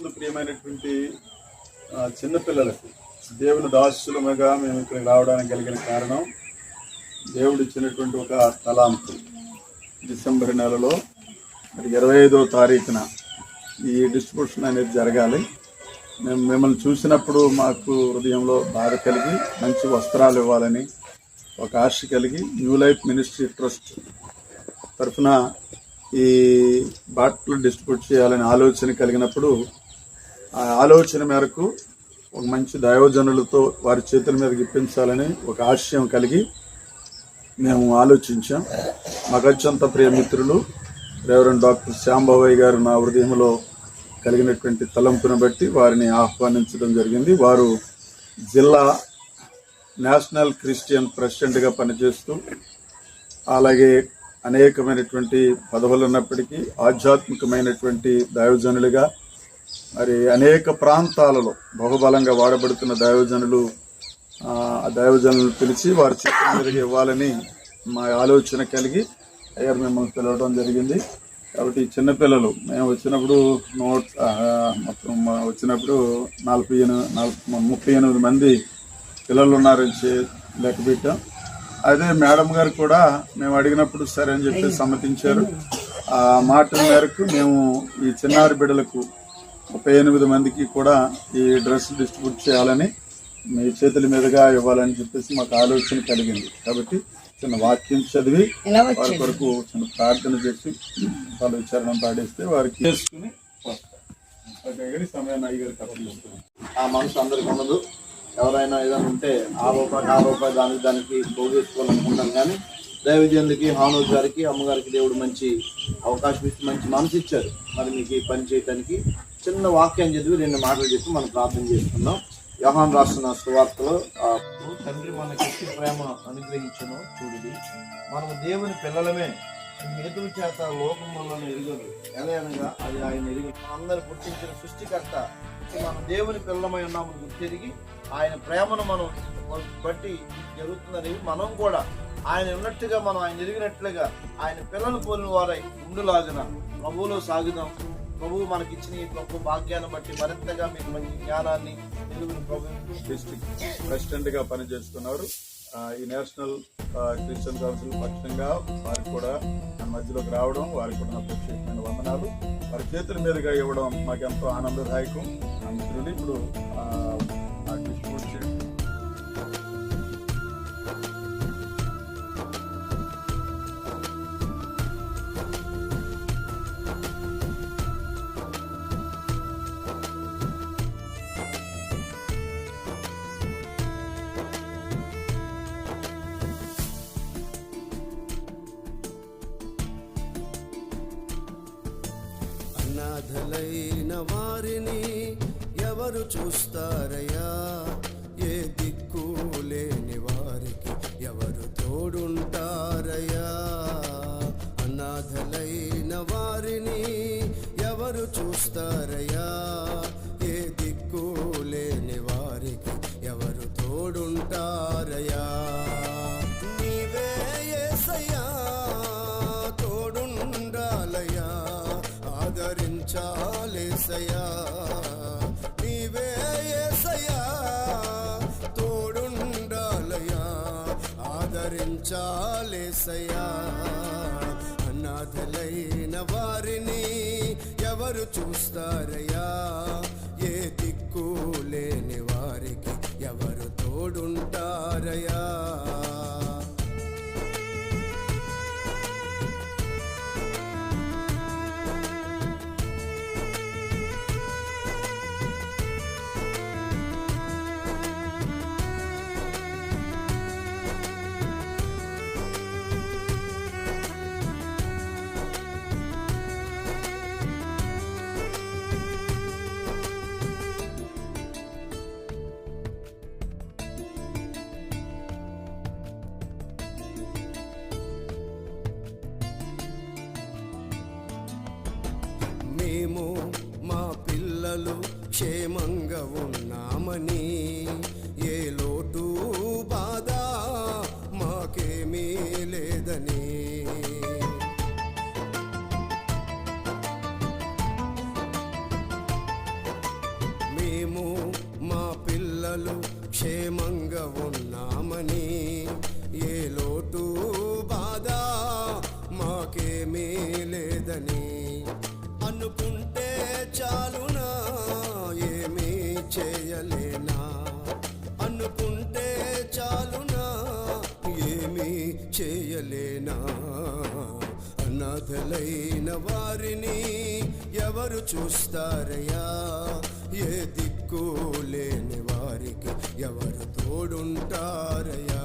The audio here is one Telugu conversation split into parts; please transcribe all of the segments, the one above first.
ముందు ప్రియమైనటువంటి చిన్నపిల్లలకు దేవుని దాసులముగా మేము ఇక్కడికి రావడానికి కలిగిన కారణం దేవుడు ఇచ్చినటువంటి ఒక స్థలాంపు డిసెంబర్ నెలలో మరి ఇరవై ఐదో తారీఖున ఈ డిస్ట్రిబ్యూషన్ అనేది జరగాలి. మేము మిమ్మల్ని చూసినప్పుడు మాకు హృదయంలో బాధ కలిగి మంచి వస్త్రాలు ఇవ్వాలని ఒక ఆశ కలిగి న్యూ లైఫ్ మినిస్ట్రీ ట్రస్ట్ తరఫున ఈ బాటలు డిస్ట్రిబ్యూట్ చేయాలని ఆలోచన కలిగినప్పుడు ఆలోచన మేరకు ఒక మంచి దైవజనులతో వారి చేతుల మీద ఇప్పించాలని ఒక ఆశయం కలిగి మేము ఆలోచించాం. మాకు అత్యంత ప్రియమిత్రులు రెవరెండ్ డాక్టర్ శ్యాంబాబాయ్ గారు నా హృదయంలో కలిగినటువంటి తలంపును బట్టి వారిని ఆహ్వానించడం జరిగింది. వారు జిల్లా నేషనల్ క్రిస్టియన్ ప్రెసిడెంట్గా పనిచేస్తూ అలాగే అనేకమైనటువంటి పదవులు ఉన్నప్పటికీ ఆధ్యాత్మికమైనటువంటి దైవజనులుగా మరి అనేక ప్రాంతాలలో బహుబలంగా వాడబడుతున్న దైవజనులు ఆ దైవజనులు పిలిచి వారి చిత్రం ఇవ్వాలని మా ఆలోచన కలిగి అయ్యారు మిమ్మల్ని పిలవడం జరిగింది. కాబట్టి ఈ చిన్నపిల్లలు మేము వచ్చినప్పుడు నోట్ మొత్తం వచ్చినప్పుడు నలభై ఎనిమిది నలభై ముప్పై ఎనిమిది మంది పిల్లలు ఉన్నారని లెక్క పెట్టాం అదే మేడం గారు కూడా మేము అడిగినప్పుడు సరే అని చెప్పి సమ్మతించారు. ఆ మాట మేరకు మేము ఈ చిన్నారి బిడ్డలకు ముప్పై ఎనిమిది మందికి కూడా ఈ డ్రెస్ డిస్ట్రిబ్యూట్ చేయాలని మీ చేతుల మీదుగా ఇవ్వాలని చెప్పేసి మాకు ఆలోచన కలిగింది. కాబట్టి చిన్న వాక్యం చదివి వారి కొరకు చిన్న ప్రార్థన చేసి వాళ్ళ విచారణ పాడేస్తే వారికి చేసుకుని వస్తారు. సమయాన్ని అయ్యగారు కప్పగిస్తున్నాం ఆ మనసు అందరికి ఉండదు. ఎవరైనా ఏదైనా ఉంటే ఆ రూపాయి ఆ రూపాయి దానికి దానికి పోగేసుకోవాలనుకుంటాం కానీ దైవజనులకి హానూజ్ గారికి అమ్మగారికి దేవుడు మంచి అవకాశం ఇచ్చి మంచి మనసు ఇచ్చారు. మరి మీకు ఈ పని చేయడానికి చిన్న వాక్యం చదివి రెండు మాటలు చెప్పి మనం ప్రార్థన చేసుకుందాం. వ్యవహాన్ రాస్తున్న సువార్తలో తండ్రి మనకి ఎట్టి ప్రేమ అనుగ్రహించను చూడుది మనము దేవుని పిల్లలమే. హేతువు చేత లోకములను ఎరుగదు. ఎలా అనగా అది ఆయన ఎరుగు అందరు గుర్తించిన సృష్టికర్త. మనం దేవుని పిల్లలమై ఉన్నాము గుర్తిరిగి ఆయన ప్రేమను మనం బట్టి జరుగుతున్నది మనం కూడా. ఆయన ఉన్నట్టుగా మనం ఆయన ఎరిగినట్లుగా ఆయన పిల్లలు పోలిన వారై ఉండులాగిన. ప్రభువులో సాగుదాం. ప్రభువు మనకి ఇచ్చిన ఈ గొప్ప భాగ్యాన్ని బట్టి మరింతగా మీరు మంచి జ్ఞానాన్ని తెలుగుని ప్రభు డిస్ట్రిక్ట్ ప్రెసిడెంట్గా పనిచేస్తున్నారు. ఈ నేషనల్ క్రిస్టియన్ కౌన్సిల్ పక్షంగా వారికి కూడా మన మధ్యలోకి రావడం వారికి కూడా నా ప్రత్యేకమైన వందనాలు. వారి చేతుల మీదుగా ఇవ్వడం మాకు ఎంతో ఆనందదాయకం మిత్రులు ఇప్పుడు అనాథలైన వారిని ఎవరు చూస్తారయ్యా? ఏ దిక్కు లేని వారికి ఎవరు తోడుంటారయ్యా? అనాథలైన వారిని ఎవరు చూస్తారయ్యా? చాలేసయా అనాథలైన వారిని ఎవరు చూస్తారయ్యా? ఏ దిక్కు లేని వారికి ఎవరు తోడుంటారయ్యా? మేము మా పిల్లలు క్షేమంగా ఉన్నామని ఏ లోటు బాధ మాకేమీ లేదని. మేము మా పిల్లలు క్షేమంగా ఉన్నామని ఏ చాలునా? ఏమీ చేయలేనా? అనుకుంటే చాలునా? ఏమీ చేయలేనా? అనాథలైన వారిని ఎవరు చూస్తారయ్యా? ఏ దిక్కు లేని వారికి ఎవరు తోడుంటారయ్యా?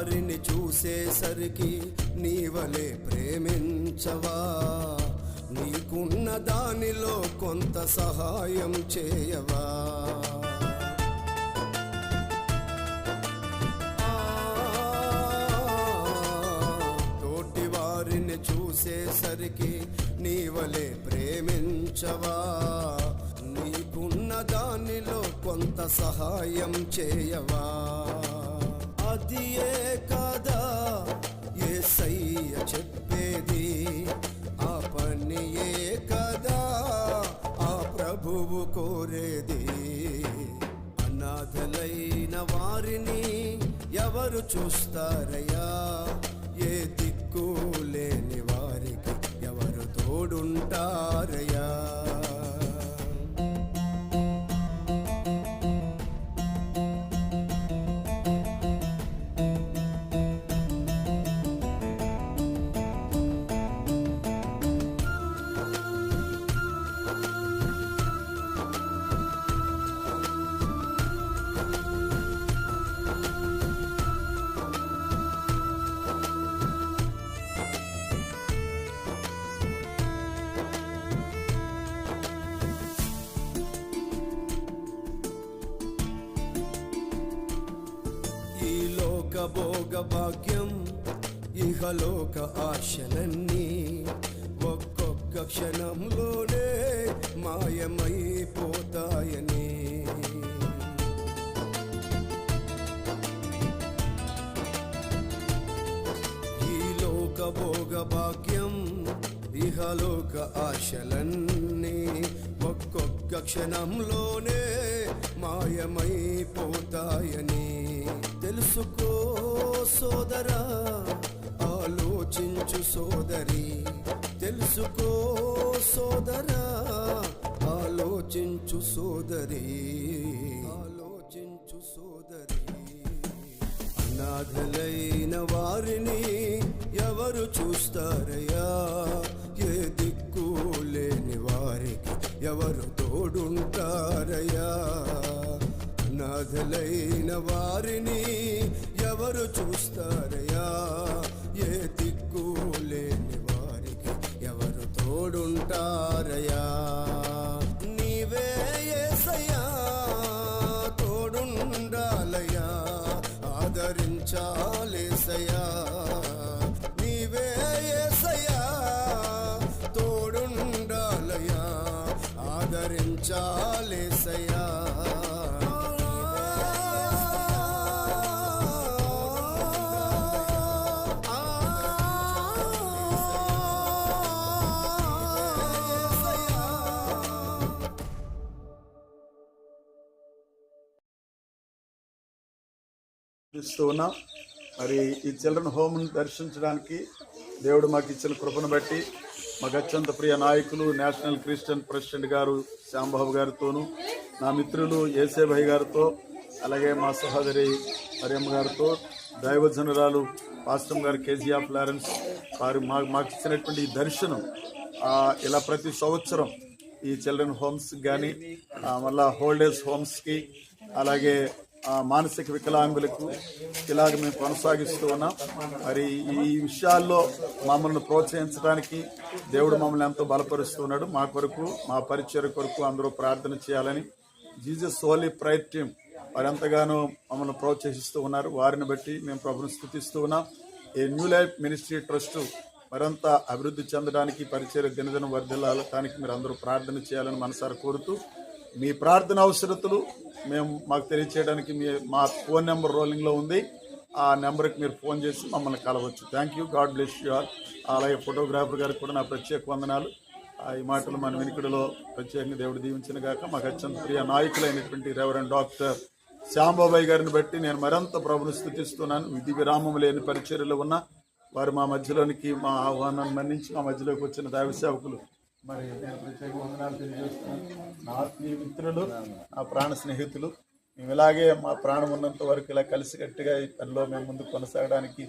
వారిని చూసేసరికి నీవలే ప్రేమించవా? నీకున్న దానిలో కొంత సహాయం చేయవా? తోటి వారిని చూసేసరికి నీవలే ప్రేమించవా? నీకున్న దానిలో కొంత సహాయం చేయవా? అదియే కదా కాదా ఏ సయ్య చెప్పేది? ఆ పనియే కదా ఆ ప్రభువు కోరేది. అనాథలైన వారిని ఎవరు చూస్తారయ్యా? ఏ దిక్కు లేని వారికి ఎవరు తోడుంటారయ్యా? లోక భోగ భాగ్యం ఇహలోక ఆశలన్నీ ఒక్కొక్క క్షణంలోనే మాయమైపోతాయని. ఈ లోక భోగ భాగ్యం ఇహలోక ఆశలన్నీ ఒక్కొక్క క్షణంలోనే మాయమైపోతాయని. తెలుసుకో సోదరా ఆలోచించు సోదరి. తెలుసుకో సోదరా ఆలోచించు సోదరి. ఆలోచించు సోదరి. అనాథలైన వారిని ఎవరు చూస్తారయ్యా? ఏ దిక్కు లేని వారికి ఎవరు తోడుంటారయ్యా? అనాథలైన వారిని ఎవరు చూస్తారయా ఏ దిక్కు లేని వారికి ఎవరు తోడుంటారయ్యా? నీవే యేసయ్యా తోడుండాలయా ఆదరించాలేసయ్యా. నీవే యేసయ్యా తోడుండాలయా ఆదరించాలేసయ్యా. ఇస్తూ ఉన్నాం. మరి ఈ చిల్డ్రన్ హోమ్ను దర్శించడానికి దేవుడు మాకు ఇచ్చిన కృపను బట్టి మాకు అత్యంత ప్రియ నాయకులు నేషనల్ క్రిస్టియన్ ప్రెసిడెంట్ గారు శ్యాంబాబు గారితోనూ నా మిత్రులు ఏసేభాయ్ గారితో అలాగే మా సహోదరి మరియమ్మ గారితో దైవజనురాలు పాస్టమ్ గారు కేజీఆర్ ఫ్లారెన్స్ వారు మా మాకు ఇచ్చినటువంటి ఈ దర్శనం ఇలా ప్రతి సంవత్సరం ఈ చిల్డ్రన్ హోమ్స్ కానీ మళ్ళా హోల్డేజ్ హోమ్స్కి అలాగే మానసిక వికలాంగులకు ఇలాగ మేము కొనసాగిస్తూ ఉన్నాం. మరి ఈ విషయాల్లో మమ్మల్ని ప్రోత్సహించడానికి దేవుడు మమ్మల్ని ఎంతో బలపరుస్తున్నాడు మా కొరకు మా పరిచయ కొరకు అందరూ ప్రార్థన చేయాలని జీజస్ హోలీ ప్రైర్ టీమ్ వారు ఎంతగానో మమ్మల్ని ప్రోత్సహిస్తూ ఉన్నారు. వారిని బట్టి మేము ప్రభుని స్థుతిస్తూ ఉన్నాం. ఈ న్యూ లైఫ్ మినిస్ట్రీ ట్రస్ట్ మరింత అభివృద్ధి చెందడానికి పరిచయ దినదిన వర్ధిల్లాలటానికి మీరు అందరూ ప్రార్థన చేయాలని మనసారా కోరుతూ మీ ప్రార్థన అవసరతలు మేము మాకు తెలియచేయడానికి మీ మా ఫోన్ నెంబర్ రోలింగ్లో ఉంది. ఆ నెంబర్కి మీరు ఫోన్ చేసి మమ్మల్ని కలవచ్చు. Thank you god bless you all అలాగే ఫోటోగ్రాఫర్ గారికి కూడా నా ప్రత్యేక వందనాలు. ఆ, ఈ మాటలు మన వెనుకడిలో ప్రత్యేకంగా దేవుడు దీవించిన గాక. మాకు అత్యంత ప్రియ నాయకులైనటువంటి రెవరెండ్ డాక్టర్ శ్యాంబాబాయ్ గారిని బట్టి నేను మరింత ప్రభుని స్థుతిస్తున్నాను. విధి విరామం లేని పరిచర్యలు ఉన్న వారు మా మధ్యలోనికి మా ఆహ్వానాన్ని మన్నించి మా మధ్యలోకి వచ్చిన దైవ సేవకులు మరి నేను ప్రత్యేక వందనాలు తెలియజేస్తున్నాను. నా ఆత్మీయ మిత్రులు నా ప్రాణ స్నేహితులు మేము ఇలాగే మా ప్రాణం ఉన్నంత వరకు ఇలా కలిసికట్టుగా ఈ పనిలో మేము ముందు కొనసాగడానికి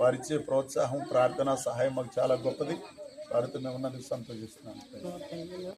వారిచ్చే ప్రోత్సాహం ప్రార్థన సహాయం మాకు చాలా గొప్పది. వారితో మేము ఉన్నందుకు సంతోషిస్తున్నాను.